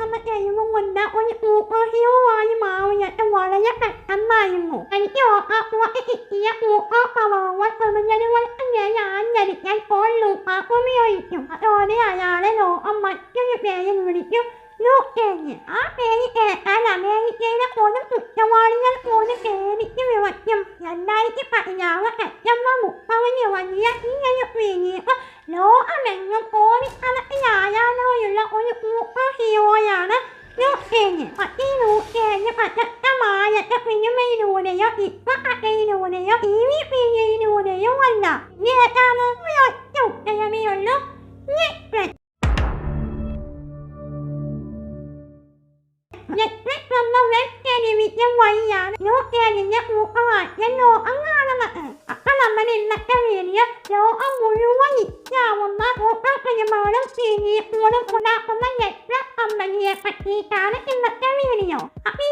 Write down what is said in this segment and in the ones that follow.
อามาเอยมงวนดาวยูอ้อฮิวยวายมาวยันวายักแอันใหม่หมูไอันยอกอ้วยอียักูอ้อปาวันเออมันยันวันอันยายาอยาดิยันโอลูะว้อไม่ยอยอยู่อ้อได้ยายาได้หนอามาเกี่ยวแย่ยันวันนี้ยุลูกแกเนี่ยอ้แม่แกอัหลันแม่แัแล้วโั้ยตุักจะวอร์ยันโอ้ยแกนี่ยังไม่วันยังยันได้ที่ัายาวะแอบยังว่าหมูปาวันเนี่ยวันนี้ยังยังยังไม่เนี่ยว่าลูกอ้แม่ยังโอ้ยอัหลันยา പിഴിയുന്നതിലൂടെയോ ഇപ്പക്കയിലൂടെയോ കിവി പിഴിയിലൂടെയോ അല്ല ഇനി ഏതാണ് ഒരൊറ്റ ഉത്തരമേയുള്ളൂ എന്ന വെബ് ടെലിവിഷൻ വഴിയാണ് ന്യൂസിലൻഡിന്റെ ഊക്കമാറ്റം ലോകം കാണുന്നത് അപ്പൊ നമ്മൾ ഇന്നത്തെ വീഡിയോ ലോകം മുഴുവൻ ഇഷ്ടാവുന്ന ഊക്ക സിനിമകളും സീരീസുകളും ഉണ്ടാക്കുന്ന നെറ്റ്വർക്ക് കമ്പനിയെ പറ്റിയിട്ടാണ് ഇന്നത്തെ വീഡിയോ അപ്പൊ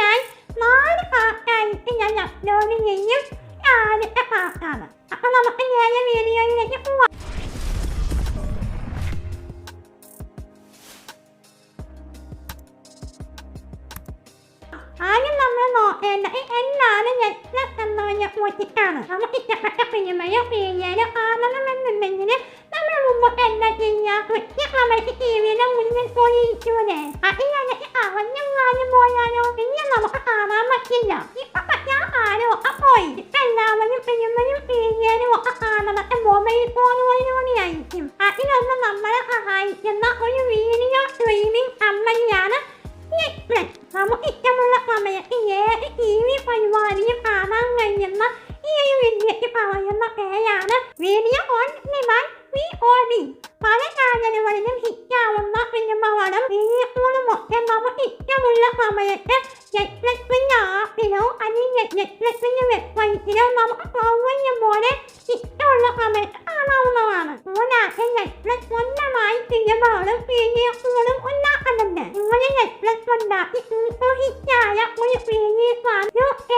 ഞാൻ നാല് പാർട്ടായിട്ട് ഞാൻ അപ്ലോഡ് ചെയ്യും ആദ്യത്തെ പാർട്ടാണ് അപ്പൊ നമുക്ക് നേരെ വീഡിയോയിലേക്ക് പോവാം ആദ്യം നമ്മൾ നോക്കേണ്ടത് എന്നാണ് നെറ്റ്ലസ് എന്നതിനെ കുറിച്ചിട്ടാണ് നമുക്ക് ഇഷ്ടപ്പെട്ട സിനിമയോ സീരിയലോ കാണണമെന്നുണ്ടെങ്കിൽ നമ്മൾ മുമ്പ് എന്താ ചെയ്യുക കൃത്യം അവർക്ക് ടി വിയുടെ മുന്നിൽ പോയി ഇരിക്കൂലേ അതിനകത്ത് അവഞ്ഞ のまんまだ母いやなおゆみによといみあんまりやな。นี่แหละ่ำอีกจะมันละความแบบอีเย่อีมีไฟวานี่ผ่านา่ไงยันนะอี่ยู่วินเนี่ยจอผ่ายันนกแกยานะวีนี้อ่อนนี่านวีโอนี่ผ่าได้งานในวันนี้หิยาวันนักเป็นยังมาวานล้ววีนี้อ้วนหมดแกมาว่าอีกจะมันละความแบบเอ๊ะใหญ่เล็กเป็นหยาเดี๋ยวอันนี้ใหญ่ใหญ่เล็กเป็นยังแบบไฟเดี๋ยวมาว่าเอาไว้ยังโมเดอีกจะมันละความแบบคนอบบอีอือโอฮอจายะโอฮิวีนี่สามโยเอ